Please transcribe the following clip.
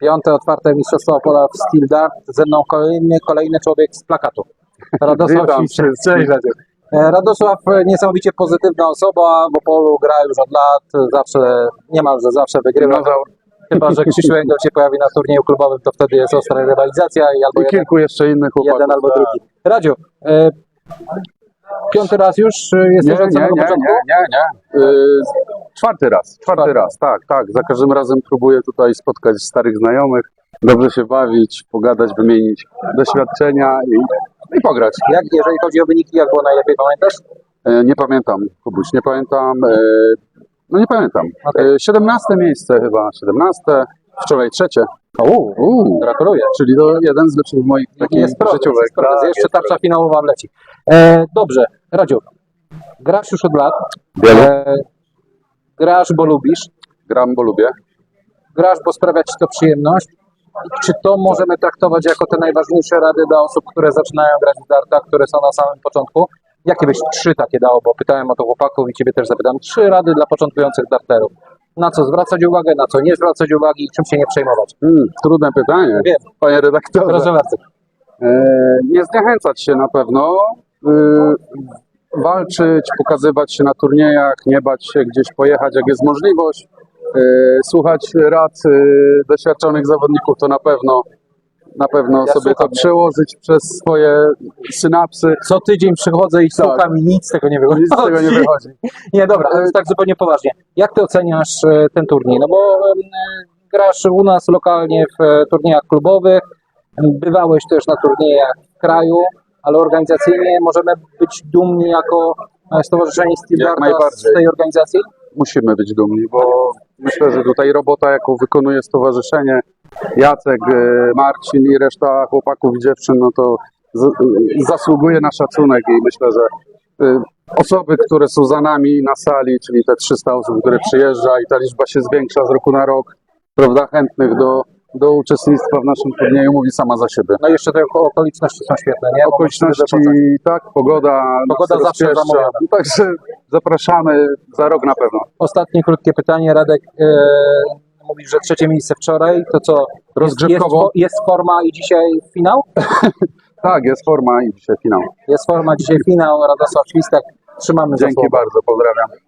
Piąte otwarte Mistrzostwo Opola w Steel Dart. Ze mną kolejny, kolejny człowiek z plakatu. Radosław Witam Śliwczyk. wszystkich. E, Radosław e, niesamowicie pozytywna osoba, bo polu gra już od lat, zawsze, niemalże zawsze wygrywa. Dinozaur Chyba, że Krzysiu Engel się pojawi na turnieju klubowym, to wtedy jest ostra rywalizacja i albo i jeden, kilku jeszcze innych chłopaków. jeden albo drugi. Radziu, e, piąty raz już e, Nie, jesteś nie, od nie, samego nie, początku? nie, nie. Yy, czwarty raz, czwarty Czwarty. raz, tak, tak. Za każdym razem próbuję tutaj spotkać starych znajomych, dobrze się bawić, pogadać, wymienić doświadczenia i, i pograć. Jak, jeżeli chodzi o wyniki, jak było najlepiej, pamiętasz? E, nie pamiętam, Kubuś, nie pamiętam. E, no nie pamiętam. Okej. E, 17 miejsce chyba, 17, wczoraj trzecie. Uuu, Uuu, gratuluję. czyli to jeden z lepszych moich takich Jest progres, jest progres. Tak, Jeszcze jest tarcza finałowa wleci. E, dobrze, Radziu, grasz już od lat. Wielu. E, grasz, bo lubisz. Gram, bo lubię. Grasz, bo sprawia ci to przyjemność. I Czy to możemy traktować jako te najważniejsze rady dla osób, które zaczynają grać w darta, które są na samym początku? Jakie byś trzy takie dało, bo pytałem o to chłopaków i ciebie też zapytam. Trzy rady dla początkujących darterów. Na co zwracać uwagę, na co nie zwracać uwagi i czym się nie przejmować? Hmm, trudne pytanie, Wiem, panie redaktorze. proszę bardzo. E, nie zniechęcać się na pewno, e, walczyć, pokazywać się na turniejach, nie bać się gdzieś pojechać, jak jest możliwość, e, słuchać rad e, doświadczonych zawodników, to na pewno na pewno Ja sobie to przełożyć przez swoje synapsy. Co tydzień przychodzę i słucham i nic z tego nie wychodzi. Nic z tego nie wychodzi. Nie, dobra, ale tak zupełnie poważnie. Jak ty oceniasz e, ten turniej? No bo grasz u nas lokalnie w turniejach klubowych, bywałeś też na turniejach w kraju, ale organizacyjnie możemy być dumni jako e, Stowarzyszenie Steel Jak Darta najbardziej. z tej organizacji? Musimy być dumni, bo myślę, że tutaj robota, jaką wykonuje stowarzyszenie, Jacek, e, Marcin i reszta chłopaków i dziewczyn, no to z, zasługuje na szacunek i myślę, że e, osoby, które są za nami na sali, czyli te 300 osób, które przyjeżdża i ta liczba się zwiększa z roku na rok, prawda, chętnych do, do uczestnictwa w naszym turnieju mówi sama za siebie. No i jeszcze te oko- okoliczności są świetne, nie? Okoliczności, tak, pogoda, Pogoda zawsze rozpieszcza. Także zapraszamy za rok na pewno. Ostatnie krótkie pytanie, Radek. E, mówisz, że trzecie miejsce wczoraj, to co? Jest, jest, Rozgrzewkowo. jest forma i dzisiaj finał? Tak, jest forma i dzisiaj finał. Jest forma, dzisiaj finał, Radosław Świstek. Trzymamy za Dzięki bardzo, pozdrawiam.